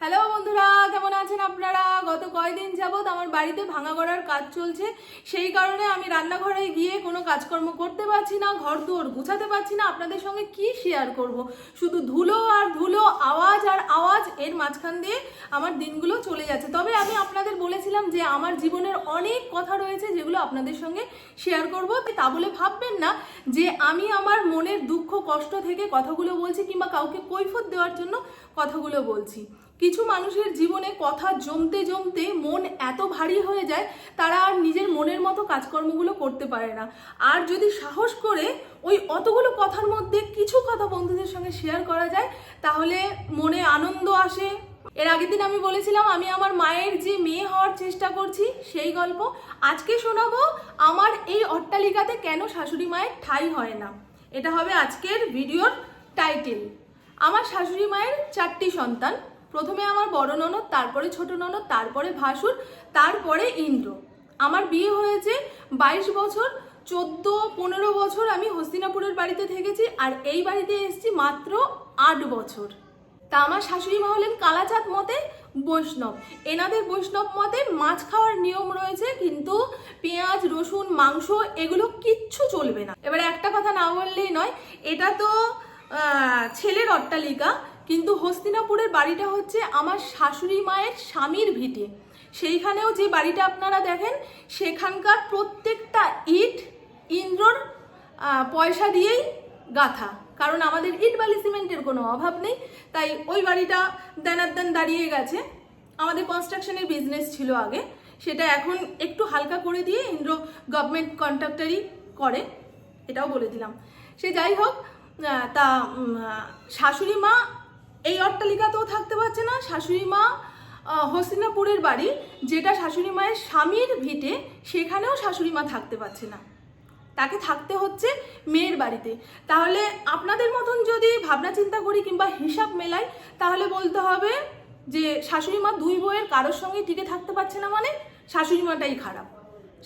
Hello বন্ধুরা, কেমন আছেন আপনারা? গত কয়দিন যাবৎ আমার বাড়িতে ভাঙা গড়ার কাজ চলছে। সেই কারণে আমি রান্নাঘরে গিয়ে কোনো কাজকর্ম করতে পারছি না ঘর দুয়ার গুছাতে পারছি না। আপনাদের সঙ্গে কি শেয়ার করব? শুধু ধুলো আর ধুলো, আওয়াজ আর আওয়াজ, এর মাঝখান দিয়ে আমার দিনগুলো চলে যাচ্ছে। তবে আমি আপনাদের বলেছিলাম যে আমার জীবনের অনেক কথা রয়েছে যেগুলো আপনাদের সঙ্গে শেয়ার করব। তা বলে ভাববেন না যে আমি আমার মনের দুঃখ, কষ্ট থেকে কথাগুলো বলছি কিংবা কাউকে কৈফত দেওয়ার জন্য কথাগুলো বলছি। কিছু মানুষের জীবনে কথা জমতে জমতে মন এত ভারী হয়ে যায়, তারা আর নিজের মনের মতো কাজকর্মগুলো করতে পারে না। আর যদি সাহস করে ওই অতগুলো কথার মধ্যে কিছু কথা বন্ধুদের সঙ্গে শেয়ার করা যায়, তাহলে মনে আনন্দ আসে। এর আগের দিন আমি বলেছিলাম, আমি আমার মায়ের যে মেয়ে হওয়ার চেষ্টা করছি, সেই গল্প আজকে শোনাবো। আমার এই অট্টালিকাতে কেন শাশুড়ি মায়ের ঠাঁই হয় না? এটা হবে আজকের ভিডিওর টাইটেল। আমার শাশুড়ি মায়ের চারটি সন্তান। প্রথমে আমার বড় ননদ, তারপরে ছোট ননদ, তারপরে ভাসুর, তারপরে ইন্দ্র। আমার বিয়ে হয়েছে বাইশ বছর, চোদ্দ, পনেরো বছর আমি হস্তিনাপুরের বাড়িতে থেকেছি আর এই বাড়িতে এসেছি মাত্র আট বছর। তা আমার শাশুড়ি মা হলেন কালাচাঁদ মতে বৈষ্ণব। এনাদের বৈষ্ণব মতে মাছ খাওয়ার নিয়ম রয়েছে, কিন্তু পেঁয়াজ, রসুন, মাংস এগুলো কিচ্ছু চলবে না। এবারে একটা কথা না বললেই নয়, এটা তো ছেলের অট্টালিকা কিন্তু হস্তিনাপুরের বাড়িটা হচ্ছে আমার শাশুড়ি মায়ের স্বামীর ভিটে। সেইখানেও যে বাড়িটা আপনারা দেখেন, সেখানকার প্রত্যেকটা ইট, ইন্দ্রর পয়সা দিয়েই গাথা। কারণ আমাদের ইট বালি সিমেন্টের কোনো অভাব নেই, তাই ওই বাড়িটা দেনার দেন দাঁড়িয়ে গেছে। আমাদের কনস্ট্রাকশনের বিজনেস ছিল আগে। সেটা এখন একটু হালকা করে দিয়ে ইন্দ্র গভর্নমেন্ট কন্ট্রাক্টারই করে, এটাও বলে দিলাম। সে যাই হোক তা শাশুড়ি মা এই অট্টালিকাতেও থাকতে পারছে না শাশুড়ি মা হসিনাপুরের বাড়ি, যেটা শাশুড়ি মায়ের স্বামীর ভিটে, সেখানেও শাশুড়ি মা থাকতে পারছে না। তাকে থাকতে হচ্ছে মেয়ের বাড়িতে। তাহলে আপনাদের মতন যদি ভাবনা চিন্তা করি কিংবা হিসাব মেলাই, তাহলে বলতে হবে যে শাশুড়ি মা দুই বইয়ের কারোর সঙ্গে টিকে থাকতে পারছে না মানে শাশুড়ি মাটাই খারাপ।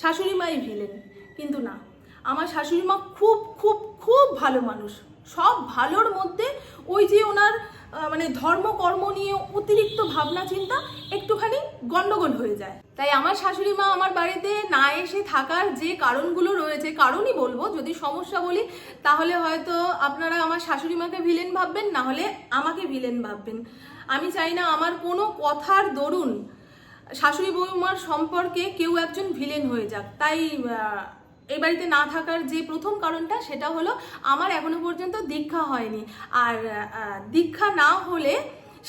শাশুড়ি মাই ভিলেন। কিন্তু না, আমার শাশুড়ি মা খুব খুব খুব ভালো মানুষ। সব ভালোর মধ্যে ওই যে ওনার মানে ধর্ম, কর্ম নিয়ে অতিরিক্ত ভাবনা, চিন্তা একটুখানি গন্ডগোল হয়ে যায়। তাই আমার শাশুড়ি মা আমার বাড়িতে না এসে থাকার যে কারণগুলো রয়েছে, কারণই বলব, যদি সমস্যা বলি, তাহলে হয়তো আপনারা আমার শাশুড়ি মাকে ভিলেন ভাববেন, না হলে আমাকে ভিলেন ভাববেন। আমি চাই না আমার কোনো কথার দরুন শাশুড়ি বৌমার সম্পর্কে কেউ একজন ভিলেন হয়ে যাক। তাই এই বাড়িতে না থাকার যে প্রথম কারণটা সেটা হলো আমার এখনও পর্যন্ত দীক্ষা হয়নি। আর দীক্ষা না হলে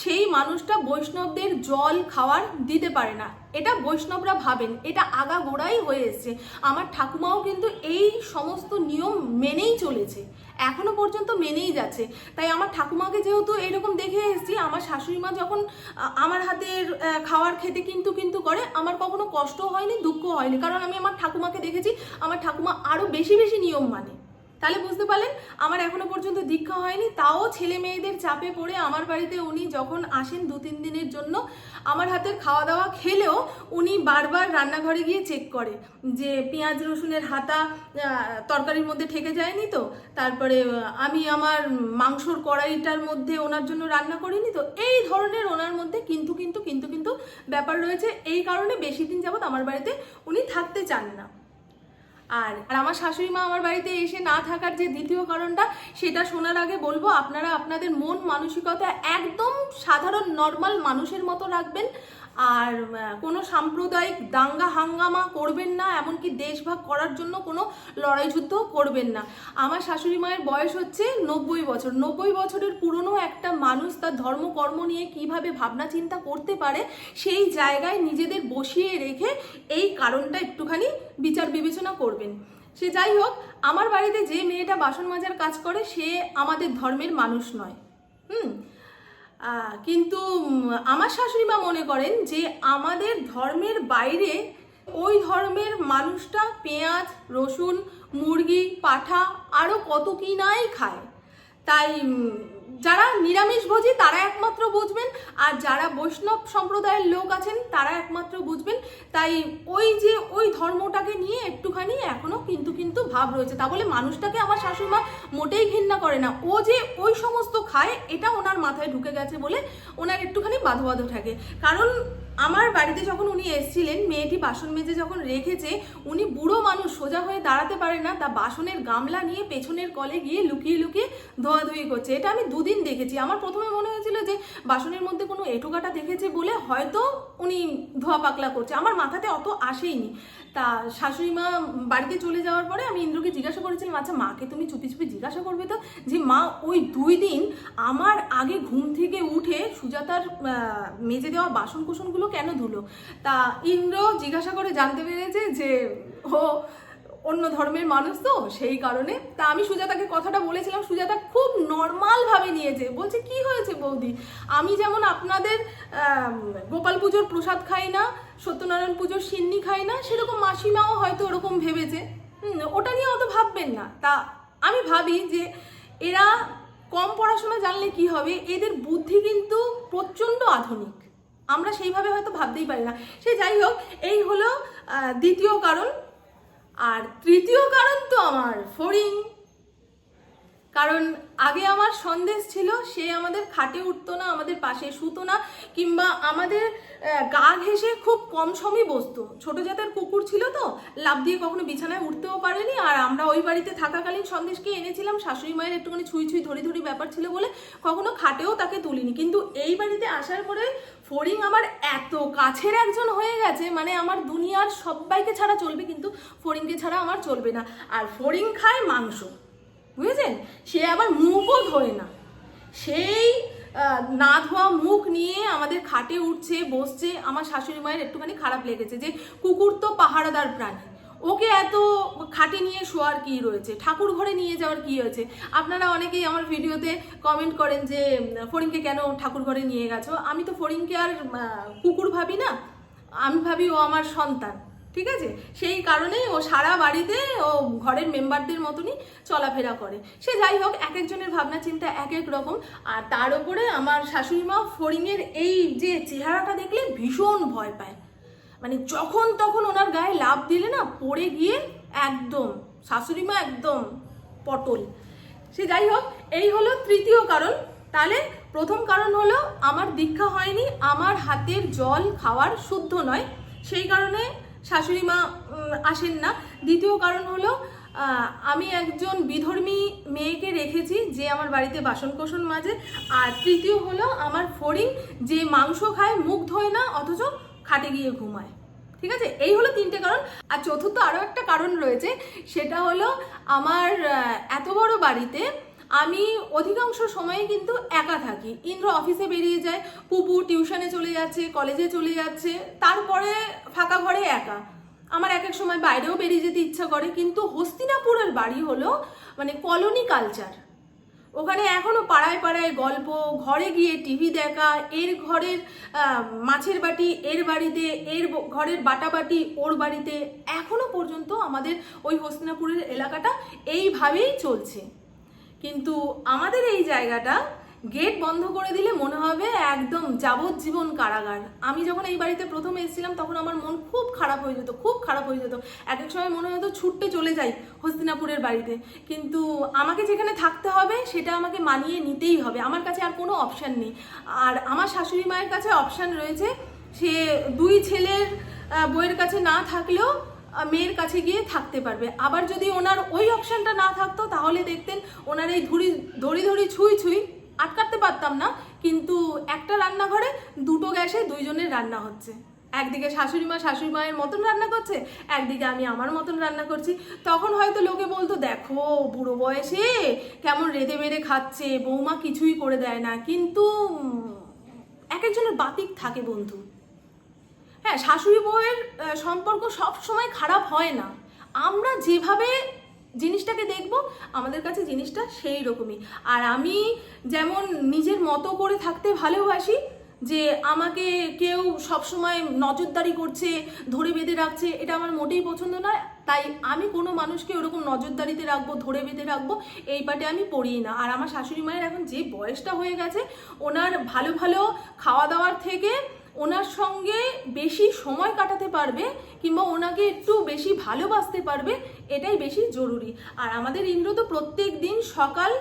সেই মানুষটা বৈষ্ণবদের জল, খাওয়ার দিতে পারে না। এটা বৈষ্ণবরা ভাবেন, এটা আগা গোড়াই হয়ে এসছে। আমার ঠাকুমাও কিন্তু এই সমস্ত নিয়ম মেনেই চলেছে। এখনও পর্যন্ত মেনেই যাচ্ছে। তাই আমার ঠাকুমাকে যেহেতু এরকম দেখে এসেছি, আমার শাশুড়ি মা যখন আমার হাতের খাওয়ার খেতে কিন্তু কিন্তু করে, আমার কখনো কষ্ট হয়নি, দুঃখ হয়নি। কারণ আমি আমার ঠাকুমাকে দেখেছি, আমার ঠাকুমা আরও বেশি বেশি নিয়ম মানে। তাহলে বুঝতে পারলেন, আমার এখনও পর্যন্ত দীক্ষা হয়নি, তাও ছেলে মেয়েদের চাপে পড়ে আমার বাড়িতে উনি যখন আসেন দু তিন দিনের জন্য, আমার হাতের খাওয়া দাওয়া খেলেও উনি বারবার রান্নাঘরে গিয়ে চেক করে যে পেঁয়াজ, রসুনের হাতা তরকারির মধ্যে ঠেকে যায়নি তো, তারপরে আমি আমার মাংসর কড়াইটার মধ্যে ওনার জন্য রান্না করিনি তো, এই ধরনের ওনার মধ্যে কিন্তু কিন্তু কিন্তু কিন্তু ব্যাপার রয়েছে, এই কারণে বেশি দিন যাবৎ আমার বাড়িতে উনি থাকতে চান না। আর আর আমার শাশুড়ি মা আমার বাড়িতে এসে না থাকার যে দ্বিতীয় কারণটা, সেটা শোনার আগে বলব, আপনারা আপনাদের মন মানসিকতা একদম সাধারণ নর্মাল মানুষের মতো রাখবেন। আর কোনো সাম্প্রদায়িক দাঙ্গা হাঙ্গামা করবেন না, এমনকি দেশভাগ করার জন্য কোনো লড়াই যুদ্ধ করবেন না। আমার শাশুড়ি মায়ের বয়স হচ্ছে নব্বই বছর। নব্বই বছরের পুরনো একটা মানুষ তার ধর্মকর্ম নিয়ে কীভাবে ভাবনা চিন্তা করতে পারে, সেই জায়গায় নিজেদের বসিয়ে রেখে এই কারণটা একটুখানি বিচার বিবেচনা করবেন। সে যাই হোক, আমার বাড়িতে যে মেয়েটা বাসন মাজার কাজ করে, সে আমাদের ধর্মের মানুষ নয়। হুম? কিন্তু আমার শাশুড়ি মা মনে করেন যে আমাদের ধর্মের বাইরে ওই ধর্মের মানুষটা পেঁয়াজ, রসুন, মুরগি, পাঠা আরও কত কি নাই খায়। তাই যারা নিরামিষভোজী তারা একমাত্র বুঝবেন, আর যারা বৈষ্ণব সম্প্রদায়ের লোক আছেন তারা একমাত্র বুঝবেন। তাই ওই যে ওই ধর্মটাকে নিয়ে একটুখানি এখনও কিন্তু কিন্তু ভাব রয়েছে, তা বলে মানুষটাকে আমার শাশুড়িমা মোটেই ঘৃণা করে না। ও যে ওই সমস্ত খায়, এটা ওনার মাথায় ঢুকে গেছে বলে ওনার একটুখানি বাধো বাধো থাকে। কারণ আমার বাড়িতে যখন উনি এসেছিলেন, মেয়েটি বাসন মেজে যখন রেখেছে, উনি বুড়ো মানুষ, সোজা হয়ে দাঁড়াতে পারে না, তা বাসনের গামলা নিয়ে পেছনের কলে গিয়ে লুকিয়ে লুকিয়ে ধোয়াধুয়ি করছে। এটা আমি দুদিন দেখেছি। আমার প্রথমে মনে হয়েছিল যে বাসনের মধ্যে কোনো এঁটোকাটা দেখেছে বলে হয়তো উনি ধোয়া পাকলা করছে। আমার মাথাতে অত আসেইনি। তা শাশুড়ি মা বাড়িতে চলে যাওয়ার পরে আমি ইন্দ্রকে জিজ্ঞাসা করেছিলাম আচ্ছা মাকে তুমি চুপি চুপি জিজ্ঞাসা করবে তো? যে, মা, ওই দুই দিন আমার আগে ঘুম থেকে উঠে সুজাতার মেজে দেওয়া বাসন কুসনগুলো কেন ধুলো? তা ইন্দ্র জিজ্ঞাসা করে জানতে পেরেছে যে, ও অন্য ধর্মের মানুষ তো, সেই কারণে। তা আমি সুজাতাকে কথাটা বলেছিলাম, সুজাতা খুব নর্মালভাবে নিয়েছে। বলছে, কি হয়েছে বৌদি? আমি যেমন আপনাদের গোপাল পুজোর প্রসাদ খাই না সত্যনারায়ণ পুজোর সিন্নি খাই না? সেরকম মাসিমাও হয়তো ওরকম ভেবেছে। ওটা নিয়ে অত ভাববেন না। তা আমি ভাবি যে এরা কম পড়াশোনা জানলে কি হবে? এদের বুদ্ধি কিন্তু প্রচণ্ড আধুনিক। আমরা সেইভাবে হয়তো ভাবতেই পারি না। সে যাই হোক, এই হলো দ্বিতীয় কারণ। আর তৃতীয় কারণ তো আমার ফড়িং। কারণ আগে আমার সন্দেশ ছিল, সে আমাদের খাটে উঠতো না, আমাদের পাশে শুতো না, কিংবা আমাদের গা ঘেসে খুব কম সময় বসতো। ছোট জাতের কুকুর ছিল তো লাভ দিয়ে কখনো বিছানায় উঠতেও পারেনি, আর আমরা ওই বাড়িতে থাকাকালীন সন্দেশকে এনেছিলাম, শাশুড়ি মায়ের একটুখানি ছুঁই ছুঁই ধরি ধরি ব্যাপার ছিল বলে কখনো খাটেও তাকে তুলিনি। কিন্তু এই বাড়িতে আসার পরে ফড়িং আমার এত কাছের একজন হয়ে গেছে মানে আমার দুনিয়ার সবাইকে ছাড়া চলবে, কিন্তু ফড়িংকে ছাড়া আমার চলবে না। আর ফড়িং খায় মাংস। বুঝেছেন? সে আবার মুখও ধোয় না। সেই না ধোয়া মুখ নিয়ে আমাদের খাটে উঠছে, বসছে, আমার শাশুড়ি মায়ের একটুখানি খারাপ লেগেছে যে কুকুর তো পাহারাদার প্রাণী। ওকে এত খাটে নিয়ে শোয়ার কি রয়েছে? ঠাকুর ঘরে নিয়ে যাওয়ার কি হয়েছে? আপনারা অনেকেই আমার ভিডিওতে কমেন্ট করেন যে, ফড়িংকে কেন ঠাকুর ঘরে নিয়ে গেছো? আমি তো ফড়িংকে আর কুকুর ভাবি না। আমি ভাবি ও আমার সন্তান। ঠিক আছে? সেই কারণেই ও সারা বাড়িতে ও ঘরের মেম্বারদের মতনই চলাফেরা করে। সে যাই হোক, এক একজনের ভাবনা চিন্তা এক এক রকম। আর তার উপরে আমার শাশুড়ি মা এই যে চেহারাটা দেখলে ভীষণ ভয় পায়। মানে যখন তখন ওনার গায়ে লাভ দিলে না, পড়ে গিয়ে একদম শাশুড়ি মা একদম পটল। সে যাই হোক, এই হলো তৃতীয় কারণ। তাহলে প্রথম কারণ হলো, আমার দীক্ষা হয়নি, আমার হাতের জল খাওয়ার শুদ্ধ নয়। সেই কারণে শাশুড়ি মা আসেন না। দ্বিতীয় কারণ হলো আমি একজন বিধর্মী মেয়েকে রেখেছি যে আমার বাড়িতে বাসন কোসন মাজে। আর তৃতীয় হলো, আমার ফড়িং যে মাংস খায়, মুখ ধোয় না, অথচ খাটে গিয়ে ঘুমায়। ঠিক আছে? এই হলো তিনটে কারণ। আর চতুর্থ আরও একটা কারণ রয়েছে, সেটা হলো, আমার এত বড় বাড়িতে আমি অধিকাংশ সময়ে কিন্তু একা থাকি। ইন্দ্র অফিসে বেরিয়ে যায়, পুপু টিউশনে চলে যাচ্ছে কলেজে চলে যাচ্ছে, তারপরে ফাঁকা ঘরে একা। আমার এক এক সময় বাইরেও বেরিয়ে যেতে ইচ্ছা করে, কিন্তু হস্তিনাপুরের বাড়ি হলো মানে কলোনি কালচার ওখানে এখনও পাড়ায় পাড়ায় গল্প, ঘরে গিয়ে টিভি দেখা, এর ঘরের মাছের বাটি এর বাড়িতে, এর ঘরের বাটা বাটি ওর বাড়িতে, এখনও পর্যন্ত আমাদের ওই হস্তিনাপুরের এলাকাটা এইভাবেই চলছে। কিন্তু আমাদের এই জায়গাটা গেট বন্ধ করে দিলে মনে হবে একদম যাবজ্জীবন কারাগার। আমি যখন এই বাড়িতে প্রথম এসেছিলাম, তখন আমার মন খুব খারাপ হয়ে যেত, খুব খারাপ হয়ে যেত। এক এক সময় মনে হতো ছুটতে চলে যাই হস্তিনাপুরের বাড়িতে। কিন্তু আমাকে যেখানে থাকতে হবে, সেটা আমাকে মানিয়ে নিতেই হবে। আমার কাছে আর কোনো অপশান নেই। আর আমার শাশুড়ি মায়ের কাছে অপশান রয়েছে, সে দুই ছেলের বইয়ের কাছে না থাকলেও মেয়ের কাছে গিয়ে থাকতে পারবে। আবার যদি ওনার ওই অপশানটা না থাকতো, তাহলে দেখতেন ওনার এই ধুড়ি ধরি ধরি ছুঁই ছুঁই আটকাতে পারতাম না। কিন্তু একটা রান্নাঘরে দুটো গ্যাসে দুইজনের রান্না হচ্ছে। একদিকে শাশুড়ি মা, শাশুড়ি মায়ের মতন রান্না করছে, একদিকে আমি আমার মতন রান্না করছি। তখন হয়তো লোকে বলতো, দেখো, বুড়ো বয়সে কেমন রেঁধে বেড়ে খাচ্ছে, বৌমা কিছুই করে দেয় না। কিন্তু এক একজনের বাতিক থাকে বন্ধু। হ্যাঁ শাশুড়ি বউয়ের সম্পর্ক সব সময় খারাপ হয় না। আমরা যেভাবে জিনিসটাকে দেখব, আমাদের কাছে জিনিসটা সেই রকমই। আর আমি যেমন নিজের মতো করে থাকতে ভালোবাসি, যে আমাকে কেউ সবসময় নজরদারি করছে, ধরে বেঁধে রাখছে, এটা আমার মোটেই পছন্দ নয়। তাই আমি কোনো মানুষকে ওরকম নজরদারিতে রাখব, ধরে বেঁধে রাখব, এই পাটে আমি পড়ি না। আর আমার শাশুড়ি মায়ের এখন যে বয়সটা হয়ে গেছে, ওনার ভালো ভালো খাওয়া দাওয়ার থেকে ওনার সঙ্গে বেশি সময় কাটাতে পারবে কিংবা ওনাকে একটু বেশি ভালোবাসতে পারবে, এটাই বেশি জরুরি। আর আমাদের ইন্দ্র তো প্রত্যেক দিন সকাল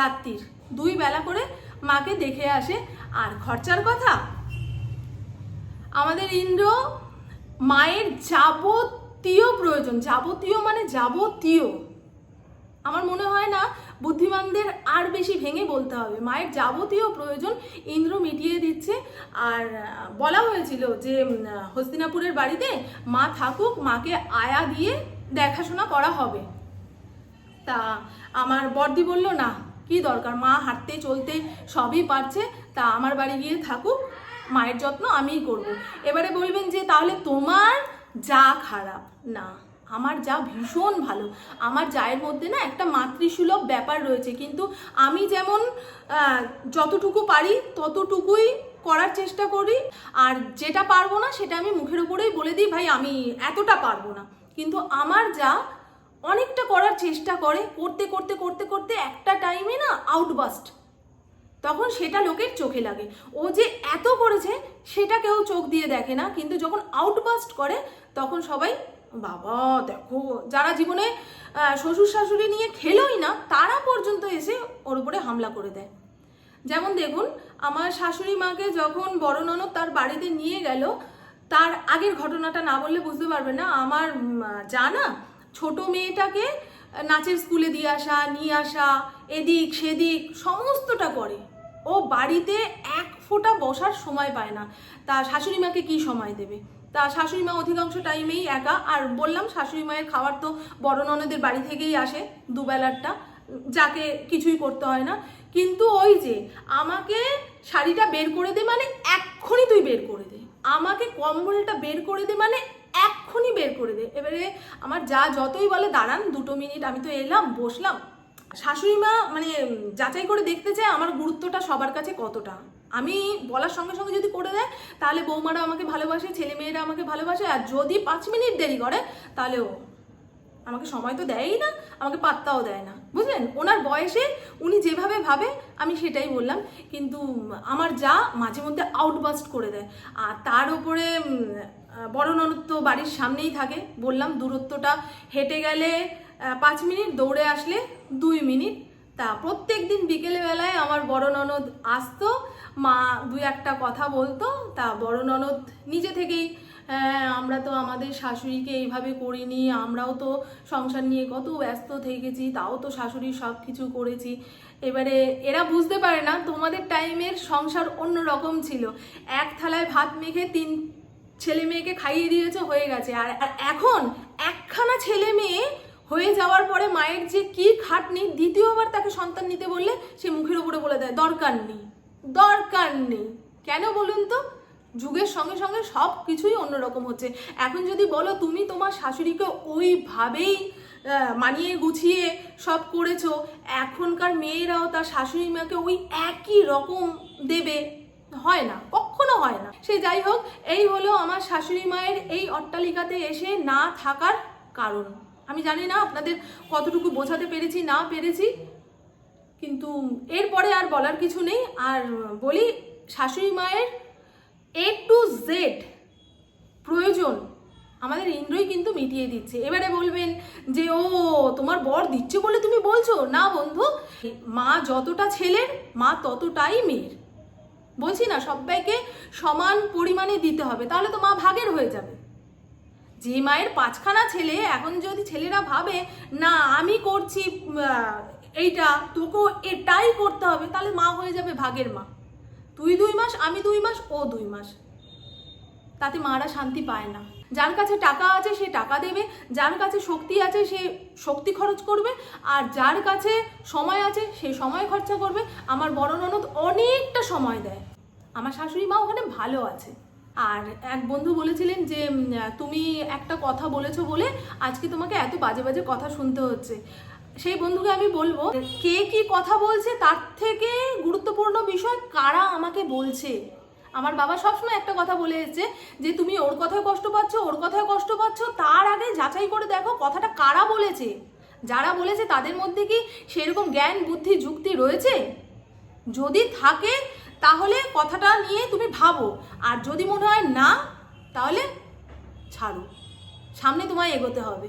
রাত্রির দুই বেলা করে মাকে দেখে আসে। আর খরচার কথা, আমাদের ইন্দ্র মায়ের যাবতীয় প্রয়োজন। যাবতীয় মানে যাবতীয়। আমার মনে হয় না বুদ্ধিমানদের আর বেশি ভেঙে বলতে হবে। মায়ের যাবতীয় প্রয়োজন ইন্দ্র মিটিয়ে দিচ্ছে। আর বলা হয়েছিল যে হস্তিনাপুরের বাড়িতে মা থাকুক, মাকে আয়া দিয়ে দেখাশোনা করা হবে। তা আমার বর্দি বলল, না, কি দরকার? মা হাঁটতে, চলতে সবই পারছে। তা আমার বাড়ি গিয়ে থাকুক, মায়ের যত্ন আমিই করব। এবারে বলবেন যে, তাহলে তোমার যা খারাপ। না আমার যা ভীষণ ভালো। আমার জায়ের মধ্যে না একটা মাতৃসুলভ ব্যাপার রয়েছে। কিন্তু আমি যেমন যতটুকু পারি ততটুকুই করার চেষ্টা করি। আর যেটা পারব না সেটা আমি মুখের উপরেই বলে দিই, ভাই, আমি এতটা পারব না। কিন্তু আমার যা অনেকটা করার চেষ্টা করে, করতে করতে করতে করতে একটা টাইমে না আউটবাস্ট তখন সেটা লোকের চোখে লাগে। ও যে এত করেছে, সেটা কেউ চোখ দিয়ে দেখে না। কিন্তু যখন আউটবাস্ট করে, তখন সবাই বাবা, দেখো, যারা জীবনে শ্বশুর শাশুড়ি নিয়ে খেলোই না, তারা পর্যন্ত এসে ওর উপরে হামলা করে দেয়। যেমন দেখুন, আমার শাশুড়ি মাকে যখন বড় ননদ তার বাড়িতে নিয়ে গেল, তার আগের ঘটনাটা না বললে বুঝতে পারবে না, আমার জানা ছোট মেয়েটাকে নাচের স্কুলে দিয়ে আসা, নিয়ে আসা, এদিক সেদিক সমস্তটা করে। ও বাড়িতে এক ফোঁটা বসার সময় পায় না। তা শাশুড়ি মাকে কি সময় দেবে? তা শাশুড়ি মা অধিকাংশ টাইমেই একা। আর বললাম, শাশুড়ি মায়ের খাবার তো বড় ননদের বাড়ি থেকেই আসে দুবেলারটা, যাকে কিছুই করতে হয় না। কিন্তু ওই যে আমাকে শাড়িটা বের করে দে মানে এক্ষুনি তুই বের করে দে। আমাকে কম্বলটা বের করে দে মানে এক্ষুনি বের করে দে। এবারে আমার যা যতই বলে দাঁড়ান, দুটো মিনিট আমি তো এলাম, বসলাম। শাশুড়ি মা মানে যাচাই করে দেখতে চায় আমার গুরুত্বটা সবার কাছে কতটা। আমি বলার সঙ্গে সঙ্গে যদি করে দেয়, তাহলে বৌমারা আমাকে ভালোবাসে, ছেলে মেয়েরা আমাকে ভালোবাসে, আর যদি পাঁচ মিনিট দেরি করে, তাহলে ও আমাকে সময় তো দেয়ই না, আমাকে পাত্তাও দেয় না। বুঝলেন? ওনার বয়সে উনি যেভাবে ভাবে, আমি সেটাই বললাম। কিন্তু আমার যা মাঝে মধ্যে আউটবাস্ট করে দেয়। আর তার উপরে বড় ননদ তো বাড়ির সামনেই থাকে। বললাম, দূরত্বটা হেঁটে গেলে পাঁচ মিনিট, দৌড়ে আসলে দুই মিনিট। তা প্রত্যেক দিন বিকেলে বেলায় আমার বড় ননদ আসতো মা দু একটা কথা বলতো, তা বড় ননদ নিজে থেকেই হ্যাঁ আমরা তো আমাদের শাশুড়িকে এইভাবে করিনি, আমরাও তো সংসার নিয়ে কত ব্যস্ত থেকেছি, তাও তো শাশুড়ি সব কিছু করেছি। এবারে এরা বুঝতে পারে না, তোমাদের টাইমের সংসার অন্য রকম ছিল। এক থালায় ভাত মেখে তিন ছেলে মেয়েকে খাইয়ে দিয়েছে, হয়ে গেছে। আর আর এখন একখানা ছেলে মেয়ে হয়ে যাওয়ার পরে মায়ের যে কি খাটনি, দ্বিতীয়বার তাকে সন্তান নিতে বললে সে মুখের উপরে বলে দেয়, দরকার নেই। দরকার নেই। কেন বলুন তো? যুগের সঙ্গে সঙ্গে সব কিছুই অন্যরকম হচ্ছে। এখন যদি বলো তুমি তোমার শাশুড়িকে ওইভাবেই মানিয়ে গুছিয়ে সব করেছ, এখনকার মেয়েরাও তার শাশুড়ি মাকে ওই একই রকম দেবে? হয় না, কখনো হয় না। সে যাই হোক, এই হলো আমার শাশুড়ি মায়ের এই অট্টালিকাতে এসে না থাকার কারণ। আমি জানি না আপনাদের কতটুকু বোঝাতে পেরেছি, না পেরেছি। কিন্তু এরপরে আর বলার কিছু নেই। আর বলি, শাশুড়ি মায়ের এ টু জেড প্রয়োজন আমাদের ইন্দ্রই কিন্তু মিটিয়ে দিচ্ছে। এবারে বলবেন যে, ও, তোমার বর দিচ্ছে বলে তুমি বলছো? না বন্ধু, মা যতটা ছেলের, মা ততটাই মেয়ের। বলছি না সবাইকে সমান পরিমাণে দিতে হবে, তাহলে তো মা ভাগের হয়ে যাবে। যে মায়ের পাঁচখানা ছেলে, এখন যদি ছেলেরা ভাবে, না, আমি করছি এইটা তোকেও এটাই করতে হবে, তাহলে মা হয়ে যাবে ভাগের মা। তুই দুই মাস, আমি দুই মাস, ও দুই মাস। তাতে মারা শান্তি পায় না। যার কাছে টাকা আছে, সে টাকা দেবে, যার কাছে শক্তি আছে, সে শক্তি খরচ করবে, আর যার কাছে সময় আছে, সে সময় খরচা করবে। আমার বড় ননদ অনেকটা সময় দেয়। আমার শাশুড়ি মা ওখানে ভালো আছে। আর এক বন্ধু বলেছিলেন যে তুমি একটা কথা বলেছ বলে আজকে তোমাকে এত বাজে বাজে কথা শুনতে হচ্ছে। সেই বন্ধুকে আমি বলব কে কি কথা বলছে তার থেকে গুরুত্বপূর্ণ বিষয় কারা আমাকে বলছে। আমার বাবা সবসময় একটা কথা বলে এসেছে যে তুমি ওর কথায় কষ্ট পাচ্ছ, ওর কথায় কষ্ট পাচ্ছ, তার আগে যাচাই করে দেখো কথাটা কারা বলেছে। যারা বলেছে তাদের মধ্যে কি সেরকম জ্ঞান, বুদ্ধি, যুক্তি রয়েছে? যদি থাকে তাহলে কথাটা নিয়ে তুমি ভাবো। আর যদি মনে হয় না, তাহলে ছাড়ো। সামনে তোমায় এগোতে হবে।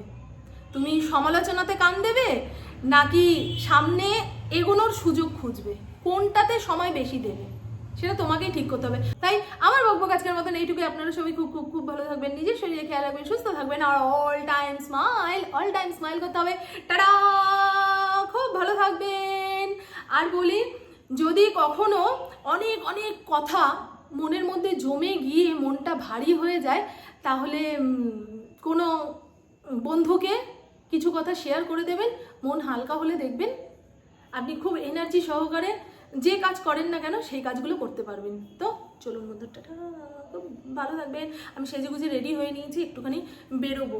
তুমি সমালোচনাতে কান দেবে নাকি সামনে এগোনোর সুযোগ খুঁজবে? কোনটাতে সময় বেশি দেবে? সেটা তোমাকেই ঠিক করতে হবে। তাই আমার বকবক আজকের মতন এইটুকুই। আপনারা সবাই খুব খুব খুব ভালো থাকবেন, নিজের শরীরে খেয়াল রাখবেন, সুস্থ থাকবেন। আর all time smile all time smile করতে হবে। টাটা! খুব ভালো থাকবেন। আর বলি, যদি কখনো অনেক অনেক কথা মনের মধ্যে জমে গিয়ে মনটা ভারী হয়ে যায়, তাহলে কোনো বন্ধুকে কিছু কথা শেয়ার করে দেবেন, মন হালকা হলে দেখবেন আপনি খুব এনার্জি সহকারে যে কাজ করেন না কেন সেই কাজগুলো করতে পারবেন। তো চলুন বন্ধুটা ভালো থাকবেন। আমি সেজে গুজে রেডি হয়ে নিয়েছি, একটুখানি বেরোবো।